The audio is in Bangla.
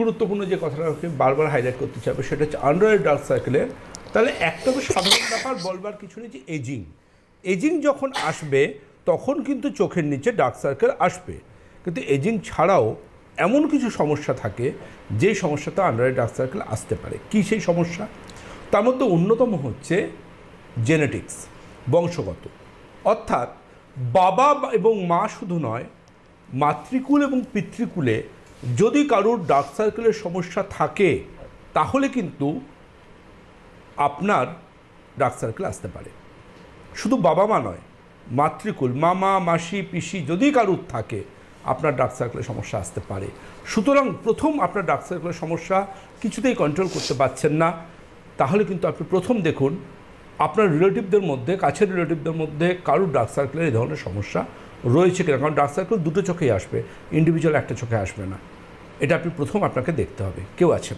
গুরুত্বপূর্ণ যে কথাটাকে বারবার হাইলাইট করতে চাইবে, সেটা হচ্ছে আন্ডার ডার্ক সার্কেলে তাহলে একটা তো সাধারণ ব্যাপার, বলবার কিছু নেই যে এজিং এজিং যখন আসবে, তখন কিন্তু চোখের নিচে ডার্ক সার্কেল আসবে। কিন্তু এজিং ছাড়াও এমন কিছু সমস্যা থাকে, যে সমস্যাটা আন্ডার ডার্ক সার্কেল আসতে পারে। কী সেই সমস্যা? তার মধ্যে অন্যতম হচ্ছে জেনেটিক্স বংশগত। অর্থাৎ বাবা এবং মা শুধু নয়, মাতৃকুল এবং পিতৃকুলে যদি কারুর ডার্ক সার্কেলের সমস্যা থাকে, তাহলে কিন্তু আপনার ডার্ক সার্কেল আসতে পারে। শুধু বাবা মা নয়, মাতৃকুল, মামা, মাসি, পিসি, যদি কারুর থাকে, আপনার ডার্ক সার্কেলের সমস্যা আসতে পারে। সুতরাং প্রথম আপনার ডার্ক সার্কেলের সমস্যা কিছুতেই কন্ট্রোল করতে পারছেন না। তাহলে কিন্তু আপনি প্রথম দেখুন, আপনার রিলেটিভদের মধ্যে, কাছের রিলেটিভদের মধ্যে কারুর ডার্ক সার্কেলের এই ধরনের সমস্যা রয়েছে কিনা, কারণ ডার্ক সার্কেল দুটো চোখেই আসবে ইন্ডিভিজুয়াল একটা চোখে আসবে না। এটা আপনি প্রথম আপনাকে দেখতে হবে, কেউ আছেন